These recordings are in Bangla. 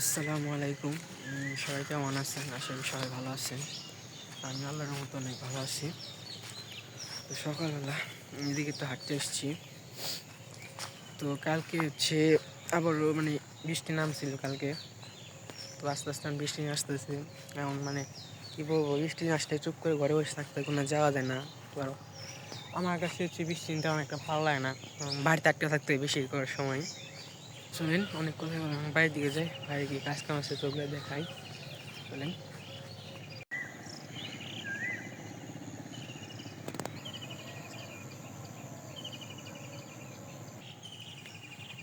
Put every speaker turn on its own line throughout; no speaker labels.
আসসালামু আলাইকুম। সবাই কেমন আছেন? করি সবাই ভালো আছেন। আমি আল্লাহর মতো অনেক ভালো আছি। তো সকালবেলা এদিকে তো হাঁটতে এসেছি। তো কালকে হচ্ছে আবারও মানে বৃষ্টি নামছিল কালকে। তো আস্তে আস্তে আমি বৃষ্টি আসতেছে। এখন মানে কী বলব, বৃষ্টি আসলে চুপ করে ঘরে বসে থাকতে কোনো যাওয়া যায় না। তো আমার কাছে হচ্ছে বৃষ্টি তেমন একটা ভালো লাগে না। বাড়িতে আটকে থাকতে বেশি করে সময়। চলেন অনেক কথা বললাম। বাড়ির দিকে যাই, বাইরে গিয়ে কাজ কাম আছে তোগুলো দেখাই। চলেন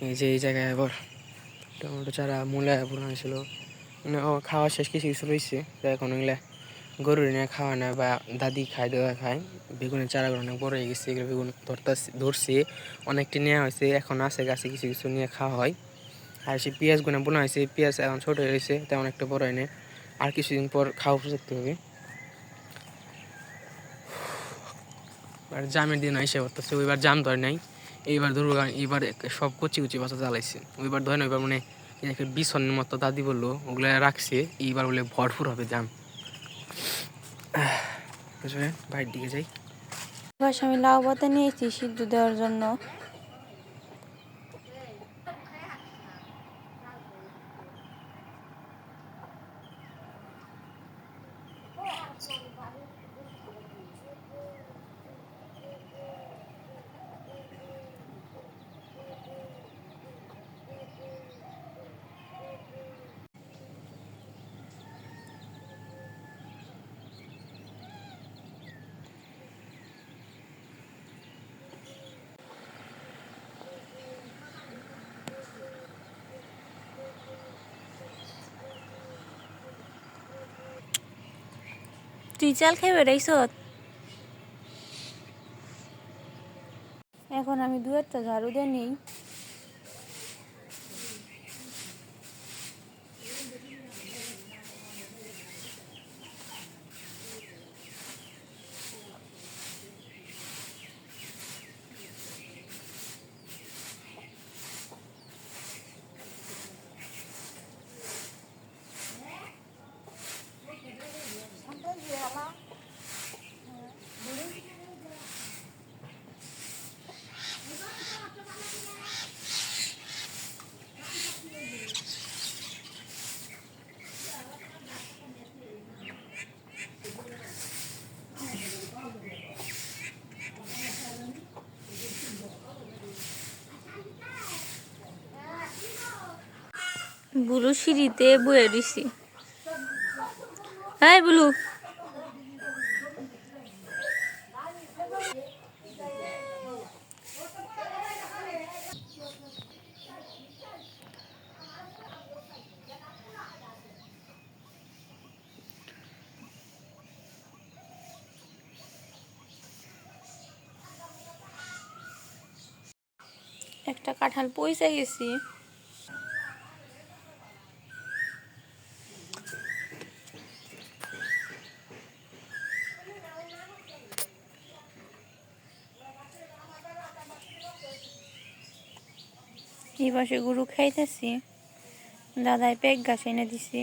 এই যে এই জায়গায় আবার টমেটো চারা মূলা পুরো হয়েছিল। মানে ও খাওয়া শেষ, কিছু কিছু রয়েছে এখন ওগুলা গরুর নিয়ে খাওয়া নেয় বা দাদি খায়, দাদা খায়, বেগুনের চারাগুলো অনেক বড় হয়ে গেছে, এগুলো বেগুন ধরতে ধরছি, অনেকটি নেওয়া হয়েছে, এখন আছে গাছে কিছু কিছু নিয়ে খাওয়া হয়। আর সেই পেঁয়াজগুলো বোনা হয়েছে, পেঁয়াজ এখন ছোটো হয়ে গেছে, তেমন একটা বড় হয়নি আর কিছুদিন পর খাওয়া উপযুক্ত হবে। আর জামের দিন এসে করতেছে ওইবার জাম ধরে নাই, এইবার ধরবো কারণ এইবার সব কচি কচি বাচ্চা জ্বালাইছে, ওইবার ধরে না ওইবার মানে একটা বিছনের মতো দাদি বলল, ওগুলো রাখছে, এইবার বলে ভরপুর হবে জাম। বুঝলেন দিকে যাই।
এবার আমি লাউ পাতা নিয়েছি সিদ্ধ দেওয়ার জন্য। তুই চাল খাই বেড়াইছ এখন আমি দু একটা ঝাড়ু দিয়ে নিই। বুলু সিঁড়িতে বয়ে দিছি হ্যাঁ বুলু। একটা কাঁঠাল পয়সা গেছি। এই পাশে গরু খাইতেছি? দাদাই পেক গাছ এনে দিছি।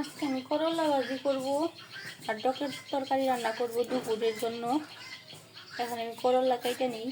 আজকে আমি করলা ভাজি করব আর ডকের তরকারি রান্না করব দুপুরের জন্য। এখন আমি করল্লা কাইটা নিই।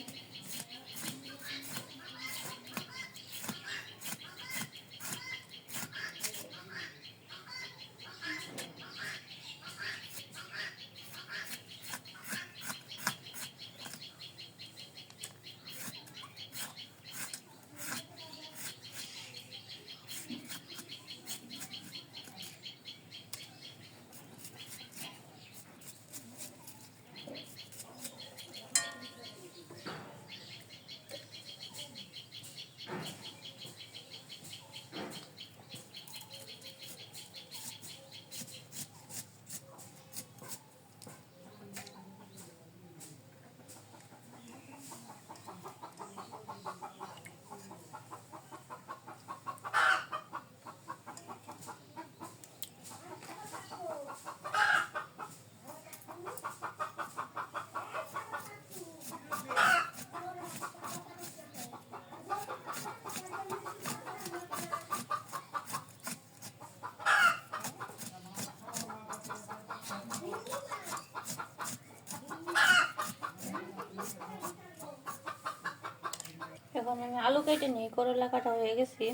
এখন আমি আলু কেটে নিই করলা কাটা হয়ে গেছে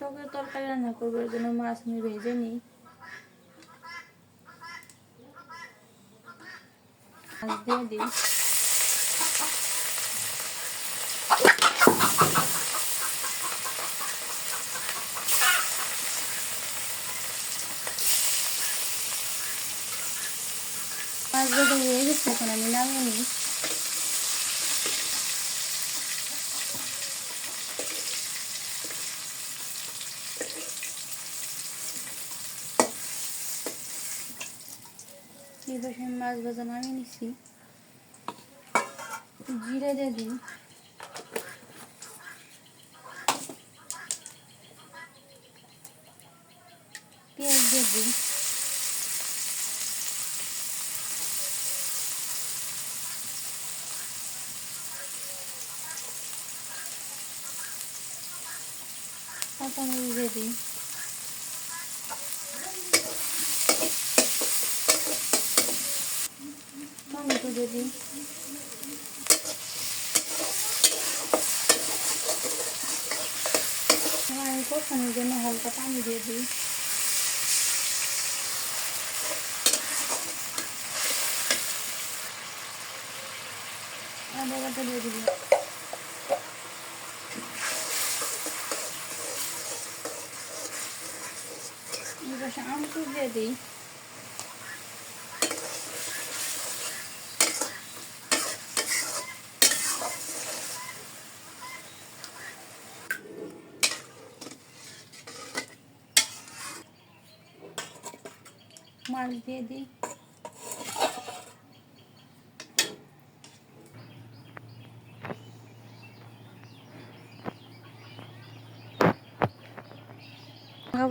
টকের তরকারি রান্না করব এর জন্য মাছ আমি ভেজে নিই। মাছ দিয়ে দিই। মাছ ভাজা হয়ে গেছে, এখন আমি নামিয়ে নিই। এই মাছ ভাজা নামিয়ে নিছি। জিরে দিয়ে পেঁয়াজ দিয়ে দিই। কাঁচামরিচ দিয়ে টমেটো দিয়ে দিই এবার আমি কষানোর জন্য হালকা পানি দিয়ে দিই আদা বাটা দিয়ে দিবি এবার আমচুর দিয়ে দিই মাছ দিয়ে দিই।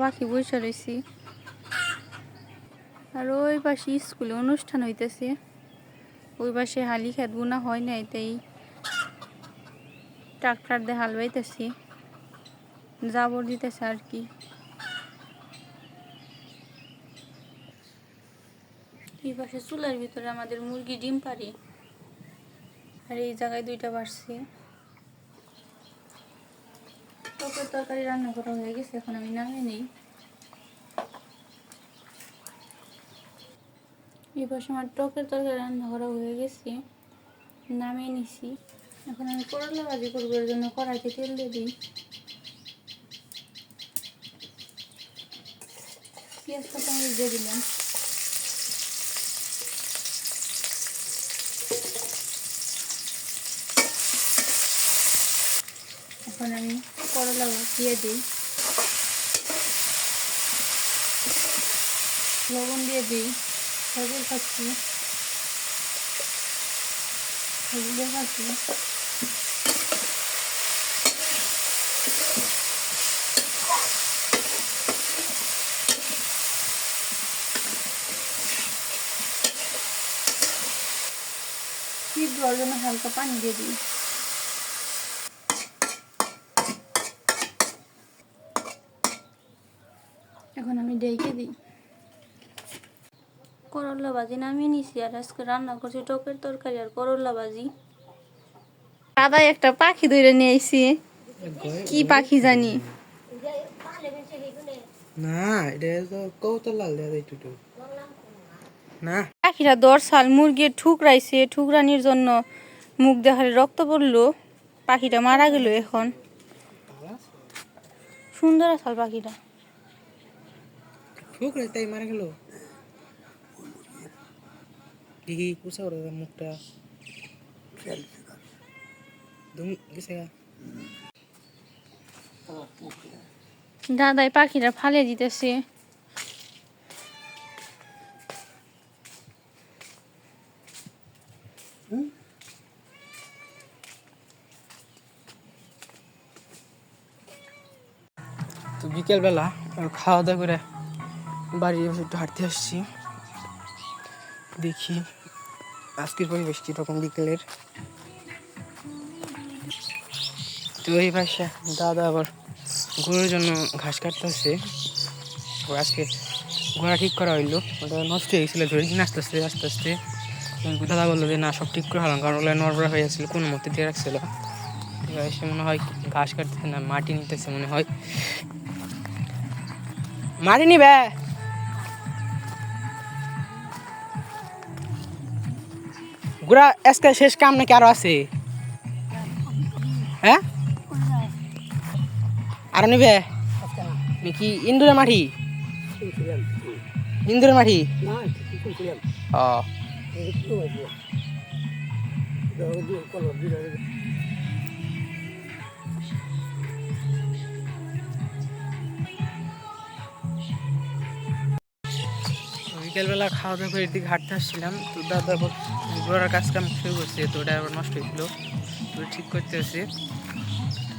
পাখি বসে রয়েছি আর ওই পাশে স্কুলে অনুষ্ঠান হইতেছে। ওই পাশে হালি খেত বোনা হয় নাই, তাই ট্রাক্টর দিয়ে হাল বাইতেছি। জাবর দিতেছে আর কি। এই পাশে চুলার ভিতরে আমাদের মুরগি ডিম পারি আর এই জায়গায় দুইটা বাড়ছে। টকের তরকারি রান্না করা হয়ে গেছে, এখন আমি নামিয়ে নিই। এই পাশে আমার টকের তরকারি রান্না করা হয়ে গেছে, নামিয়ে নিছি। এখন আমি করলা ভাজি করব, এর জন্য কড়াইতে তেল দিয়ে দিই। পেঁয়াজ কাঁচা মরিচ দিয়ে দিলাম। এখন আমি করলা দিয়ে দিই। লবণ দিয়ে দিই। সবুজ খাচ্ছি হলুদে খাচ্ছি সিদ্ধ হওয়ার জন্য হালকা পানি দিয়ে দিই এখন আমি ডেকে দিই করলা ভাজি নামিয়ে নিছি আর আজকে রান্না করছি টকের তরকারি আর করলা ভাজি দাদা একটা পাখি ধরে নিয়ে আইছি। কি পাখি জানি?
না এটা তো কৌতল লাল দেওয়া যায় একটু। না।
পাখিরা দরসাল মুরগির ঠুকরাইছে ঠুকরানির জন্য মুখ দেখালে রক্ত পড়ল। পাখিটা মারা গেল এখন। সুন্দর আসাল পাখিটা।
ঠুক তাই মারা গেল? হি কুসে করে দাদা মুখটা। ধুম গেছে
দাদাই পাখিটা ফালে দিতেছে।
তো বিকেলবেলা খাওয়া দাওয়া করে বাড়ির একটু হাঁটতে আসছি। দেখি। আজকের পরিবেশ কীরকম বিকেলের? তো এই পাশে দাদা আবার গরুর জন্য ঘাস কাটতেছে। ও আজকে ঘোড়া ঠিক করা হইল। ওটা নষ্ট হয়ে গেছিল, ধরে দিন আস্তে আস্তে আস্তে। আস্তে দাদা বলল যে, না, সব ঠিক করে হলাম কারণ ওগুলো নড়বড়া হয়ে গেছিল, কোনো মতে দিয়ে রাখছিল এসে মনে হয় ঘাস কাটতেছে না, মাটি নিতেছে মনে হয়। মাটি নিবে! গুড়া আজকে শেষ কাম নাকি আরও আছে? হ্যাঁ? আরও নিবে? নাকি ইন্দুরের মাটি? ইন্দুরের মাটি? ও। বিকেলবেলা খাওয়া দাওয়া করে এদিকে হাঁটতে আসছিলাম। তো দাদা কাজ কাম শুরু করছে, তো ওটা আবার নষ্ট হয়েছিল। তো ঠিক করতে আছে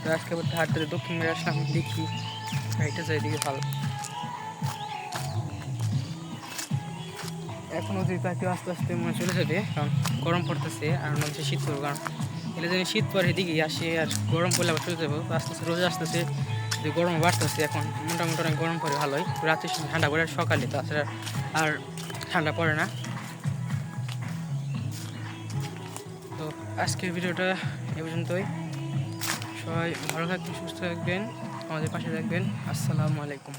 তো আজকে আবার হাঁটতে দক্ষিণ মেরে আসলাম, দেখি গাড়িটা যায় এদিকে ভালো। এখন ওদের একটু আস্তে আস্তে মনে চলে যাবে, কারণ গরম পড়তেছে, আর মনে হচ্ছে শীত পড়বে, কারণ এলে যদি শীত পরে এদিকে আসে, আর গরম পড়লে আবার চলে যাব। আস্তে আস্তে রোজ আসতেছে যে গরম বাড়তেছে এখন মোটামুটি অনেক গরম পড়ে ভালোই। রাতে ঠান্ডা পড়ে, সকালে তো আসলে আর ঠান্ডা পড়ে না। তো আজকের ভিডিওটা এ পর্যন্তই। সবাই ভালো থাকবেন, সুস্থ থাকবেন, আমাদের পাশে থাকবেন। আসসালামু আলাইকুম।